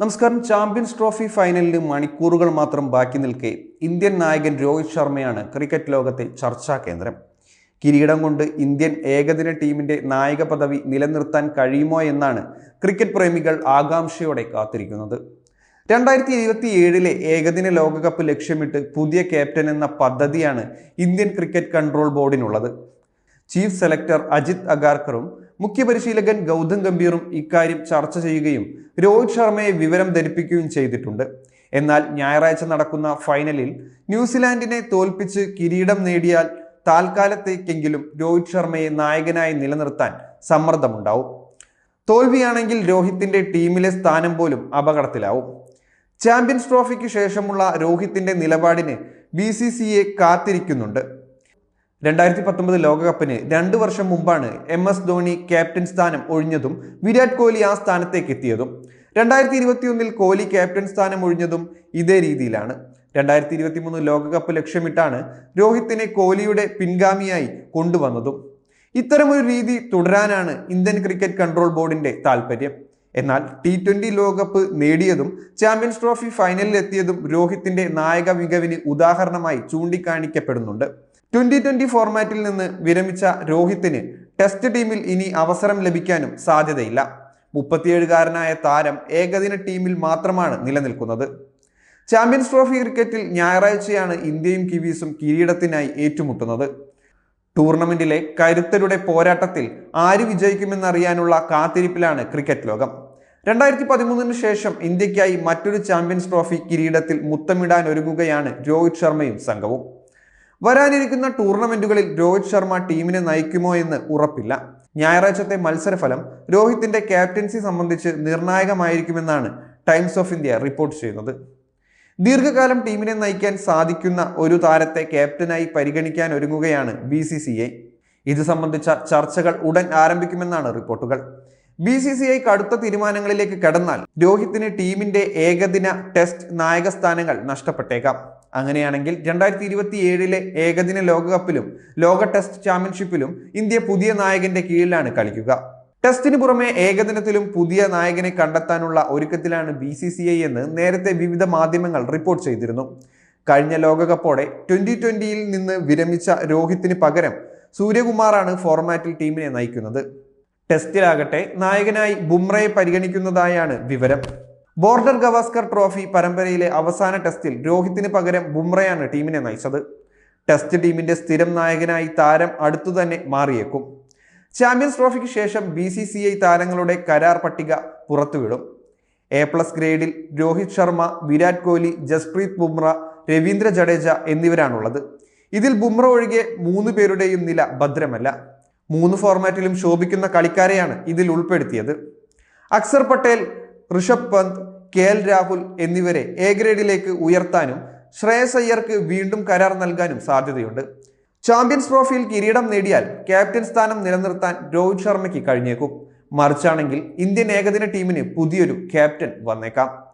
നമസ്കാരം. Champions trophy ഫൈനലിൽ മണിക്കൂറുകൾ മാത്രം ബാക്കി നിൽക്കെ ഇന്ത്യൻ നായകൻ രോഹിത് ശർമ്മയാണ് ക്രിക്കറ്റ് ലോകത്തെ ചർച്ചാ കേന്ദ്രം. കിരീടം കൊണ്ട് ഇന്ത്യൻ ഏകദിന ടീമിന്റെ നായക പദവി നിലനിർത്താൻ കഴിയുമോ എന്നാണ് ക്രിക്കറ്റ് പ്രേമികൾ ആകാംക്ഷയോടെ കാത്തിരിക്കുന്നത്. രണ്ടായിരത്തി ഇരുപത്തി ഏഴിലെ ഏകദിന ലോകകപ്പ് ലക്ഷ്യമിട്ട് പുതിയ ക്യാപ്റ്റൻ എന്ന പദ്ധതിയാണ് ഇന്ത്യൻ ക്രിക്കറ്റ് കൺട്രോൾ ബോർഡിനുള്ളത്. ചീഫ് സെലക്ടർ അജിത് അഗാർക്കറും മുഖ്യ പരിശീലകൻ ഗൗതം ഗംഭീറും ഇക്കാര്യം ചർച്ച ചെയ്യുകയും രോഹിത് ശർമ്മയെ വിവരം ധരിപ്പിക്കുകയും ചെയ്തിട്ടുണ്ട്. എന്നാൽ ഞായറാഴ്ച നടക്കുന്ന ഫൈനലിൽ ന്യൂസിലാൻഡിനെ തോൽപ്പിച്ച് കിരീടം നേടിയാൽ താൽക്കാലത്തേക്കെങ്കിലും രോഹിത് ശർമ്മയെ നായകനായി നിലനിർത്താൻ സമ്മർദ്ദമുണ്ടാവും. തോൽവിയാണെങ്കിൽ രോഹിത്തിന്റെ ടീമിലെ സ്ഥാനം പോലും അപകടത്തിലാവും. ചാമ്പ്യൻസ് ട്രോഫിക്ക് ശേഷമുള്ള രോഹിത്തിന്റെ നിലപാടിന് ബി സി സി എ കാത്തിരിക്കുന്നുണ്ട്. രണ്ടായിരത്തി പത്തൊമ്പത് ലോകകപ്പിന് രണ്ടു വർഷം മുമ്പാണ് എം എസ് ധോണി ക്യാപ്റ്റൻ സ്ഥാനം ഒഴിഞ്ഞതും വിരാട് കോഹ്ലി ആ സ്ഥാനത്തേക്ക് എത്തിയതും. രണ്ടായിരത്തി ഇരുപത്തിയൊന്നിൽ കോഹ്ലി ക്യാപ്റ്റൻ സ്ഥാനം ഒഴിഞ്ഞതും ഇതേ രീതിയിലാണ്. രണ്ടായിരത്തി ഇരുപത്തി മൂന്ന് ലോകകപ്പ് ലക്ഷ്യമിട്ടാണ് രോഹിത്തിനെ കോഹ്ലിയുടെ പിൻഗാമിയായി കൊണ്ടുവന്നതും. ഇത്തരമൊരു രീതി തുടരാനാണ് ഇന്ത്യൻ ക്രിക്കറ്റ് കൺട്രോൾ ബോർഡിന്റെ താല്പര്യം എന്നാൽ ടി ട്വന്റി ലോകകപ്പ് നേടിയതും ചാമ്പ്യൻസ് ട്രോഫി ഫൈനലിൽ എത്തിയതും രോഹിത്തിന്റെ നായക മികവിന് ഉദാഹരണമായി ചൂണ്ടിക്കാണിക്കപ്പെടുന്നുണ്ട്. ട്വന്റി ട്വന്റി ഫോർമാറ്റിൽ നിന്ന് വിരമിച്ച രോഹിത്തിന് ടെസ്റ്റ് ടീമിൽ ഇനി അവസരം ലഭിക്കാനും സാധ്യതയില്ല. മുപ്പത്തിയേഴുകാരനായ താരം ഏകദിന ടീമിൽ മാത്രമാണ് നിലനിൽക്കുന്നത്. ചാമ്പ്യൻസ് ട്രോഫി ക്രിക്കറ്റിൽ ഞായറാഴ്ചയാണ് ഇന്ത്യയും കിവീസും കിരീടത്തിനായി ഏറ്റുമുട്ടുന്നത്. ടൂർണമെന്റിലെ കരുത്തരുടെ പോരാട്ടത്തിൽ ആര് വിജയിക്കുമെന്നറിയാനുള്ള കാത്തിരിപ്പിലാണ് ക്രിക്കറ്റ് ലോകം. രണ്ടായിരത്തി പതിമൂന്നിന് ശേഷം ഇന്ത്യക്കായി മറ്റൊരു ചാമ്പ്യൻസ് ട്രോഫി കിരീടത്തിൽ മുത്തമിടാൻ ഒരുങ്ങുകയാണ് രോഹിത് ശർമ്മയും സംഘവും. വരാനിരിക്കുന്ന ടൂർണമെന്റുകളിൽ രോഹിത് ശർമ്മ ടീമിനെ നയിക്കുമോ എന്ന് ഉറപ്പില്ല. ഞായറാഴ്ചത്തെ മത്സരഫലം രോഹിത്തിന്റെ ക്യാപ്റ്റൻസി സംബന്ധിച്ച് നിർണായകമായിരിക്കുമെന്നാണ് ടൈംസ് ഓഫ് ഇന്ത്യ റിപ്പോർട്ട് ചെയ്യുന്നത്. ദീർഘകാലം ടീമിനെ നയിക്കാൻ സാധിക്കുന്ന ഒരു താരത്തെ ക്യാപ്റ്റനായി പരിഗണിക്കാൻ ഒരുങ്ങുകയാണ് ബി സി സി ഐ. ഇത് സംബന്ധിച്ച ചർച്ചകൾ ഉടൻ ആരംഭിക്കുമെന്നാണ് റിപ്പോർട്ടുകൾ. ബി സി സി ഐ കടുത്ത തീരുമാനങ്ങളിലേക്ക് കടന്നാൽ രോഹിത്തിന് ടീമിന്റെ ഏകദിന ടെസ്റ്റ് നായക സ്ഥാനങ്ങൾ നഷ്ടപ്പെട്ടേക്കാം. അങ്ങനെയാണെങ്കിൽ രണ്ടായിരത്തി ഇരുപത്തി ഏഴിലെ ഏകദിന ലോകകപ്പിലും ലോക ടെസ്റ്റ് ചാമ്പ്യൻഷിപ്പിലും ഇന്ത്യ പുതിയ നായകന്റെ കീഴിലാണ് കളിക്കുക. ടെസ്റ്റിന് പുറമെ ഏകദിനത്തിലും പുതിയ നായകനെ കണ്ടെത്താനുള്ള ഒരുക്കത്തിലാണ് ബി സി സി ഐ എന്ന് നേരത്തെ വിവിധ മാധ്യമങ്ങൾ റിപ്പോർട്ട് ചെയ്തിരുന്നു. കഴിഞ്ഞ ലോകകപ്പോടെ ട്വന്റി ട്വന്റിയിൽ നിന്ന് വിരമിച്ച രോഹിത്തിന് പകരം സൂര്യകുമാറാണ് ഫോർമാറ്റിൽ ടീമിനെ നയിക്കുന്നത്. ടെസ്റ്റിലാകട്ടെ നായകനായി ബുംറയെ പരിഗണിക്കുന്നതായാണ് വിവരം. ബോർഡർ ഗവാസ്കർ ട്രോഫി പരമ്പരയിലെ അവസാന ടെസ്റ്റിൽ രോഹിത്തിന് പകരം ബുംറയാണ് ടീമിനെ നയിച്ചത്. ടെസ്റ്റ് ടീമിന്റെ സ്ഥിരം നായകനായി താരം അടുത്തു തന്നെ മാറിയേക്കും. ചാമ്പ്യൻസ് ട്രോഫിക്ക് ശേഷം ബി സി സി ഐ താരങ്ങളുടെ കരാർ പട്ടിക പുറത്തുവിടും. എ പ്ലസ് ഗ്രേഡിൽ രോഹിത് ശർമ്മ വിരാട് കോഹ്ലി ജസ്പ്രീത് ബുംറ രവീന്ദ്ര ജഡേജ എന്നിവരാണുള്ളത്. ഇതിൽ ബുംറ ഒഴികെ മൂന്ന് പേരുടെയും നില ഭദ്രമല്ല. മൂന്ന് ഫോർമാറ്റിലും ശോഭിക്കുന്ന കളിക്കാരെയാണ് ഇതിൽ ഉൾപ്പെടുത്തിയത്. അക്സർ പട്ടേൽ ഋഷഭ് പന്ത് കെ എൽ രാഹുൽ എന്നിവരെ എ ഗ്രേഡിലേക്ക് ഉയർത്താനും ശ്രേയസ് അയ്യർക്ക് വീണ്ടും കരാർ നൽകാനും സാധ്യതയുണ്ട്. ചാമ്പ്യൻസ് ട്രോഫിയിൽ കിരീടം നേടിയാൽ ക്യാപ്റ്റൻ സ്ഥാനം നിലനിർത്താൻ രോഹിത് ശർമ്മയ്ക്ക് കഴിഞ്ഞേക്കും. മറിച്ചാണെങ്കിൽ ഇന്ത്യൻ ഏകദിന ടീമിന് പുതിയൊരു ക്യാപ്റ്റൻ വന്നേക്കാം.